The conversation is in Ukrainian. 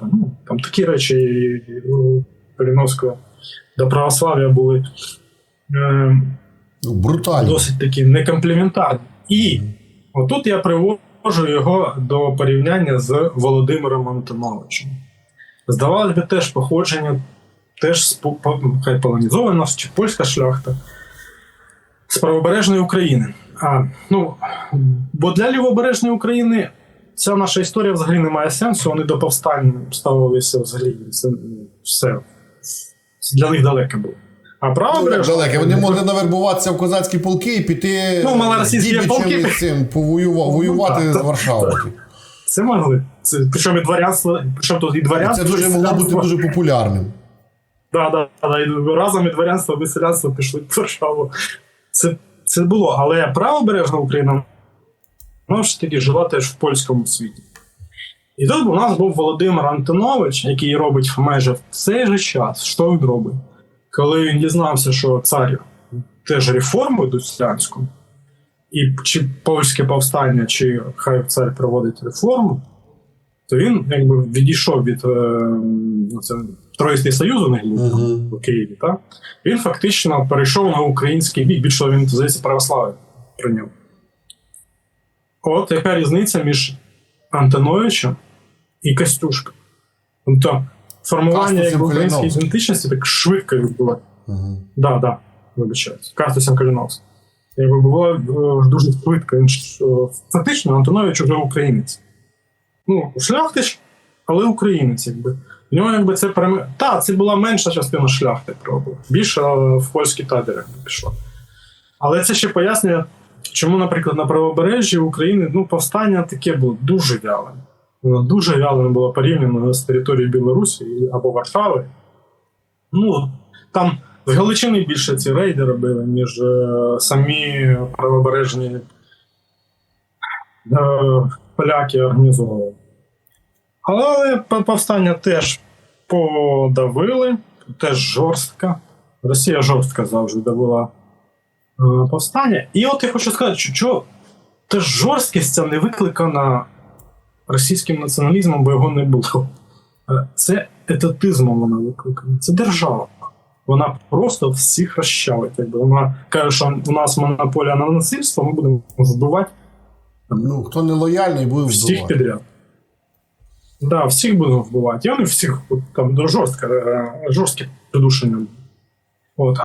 Там, ну, там такі речі у Каліновського до православ'я були е, брутально. досить такі некомпліментарні. І отут я привожу його до порівняння з Володимиром Антоновичем. Здавалось би, теж походження, теж хай полонізована чи польська шляхта з правобережної України. А, ну, бо для лівобережної України ця наша історія взагалі не має сенсу. Вони до повстань ставилися взагалі. Це все для них далеке було. А Ну, далеке. Вони могли навербуватися в козацькі полки і піти Ну, з полки. цим повоювати воювати Ну, з. Варшавою. Це могли. Це, причому і дворянство, причому тут і Це дуже могло бути дуже популярним. Да, да, да, і разом і дворянство, і селянство пішли в Варшаву. Це, це було. Але правобережна Україна вона ж таки жила теж в польському світі. І тут у нас був Володимир Антонович, який робить майже в цей же час, що він робить? Коли він дізнався, що цар теж реформу йдуть селянську, і чи польське повстання, чи хай цар проводить реформу, то він якби відійшов від е, ну, це, Троїстий Союз у них був Мгм. у Києві, так? Він фактично перейшов на український бік, більше він, здається, православ'я прийняв. От яка різниця між Антоновичем і Костюшком. Тобто формування як української ідентичності так швидко відбувається. Мгм. Да, да, вибачаюсь. Картусем Каліновським. Якби було е, дуже швидко. Е, фактично Антонович вже українець. Ну, шляхтич, але українець, якби. В нього якби це перем... Та, це була менша частина шляхти, правда. Більше в польський табір якби, пішло. Але це ще пояснює, чому, наприклад, на правобережжі України ну, повстання таке було дуже вяле. Воно дуже вяле було порівняно з територією Білорусі або Варшави. Ну, там з Галичини більше ці рейди робили, ніж е, самі правобережні е, поляки організовували. Але повстання теж подавили, теж жорстко. Росія жорстко завжди давила повстання. І от я хочу сказати, що, що теж жорсткість ця не викликана російським націоналізмом, бо його не було. Е, Це етатизмом вона викликана. Це держава. Вона просто всіх розчавить. Якби вона каже, що у нас монополія на насильство, ми будемо вбивати Ну, хто не лояльний, буде всіх вбивати. підряд. Так, да, всіх будемо вбивати. І вони всіх там до жорстко, е, жорстке придушення. От.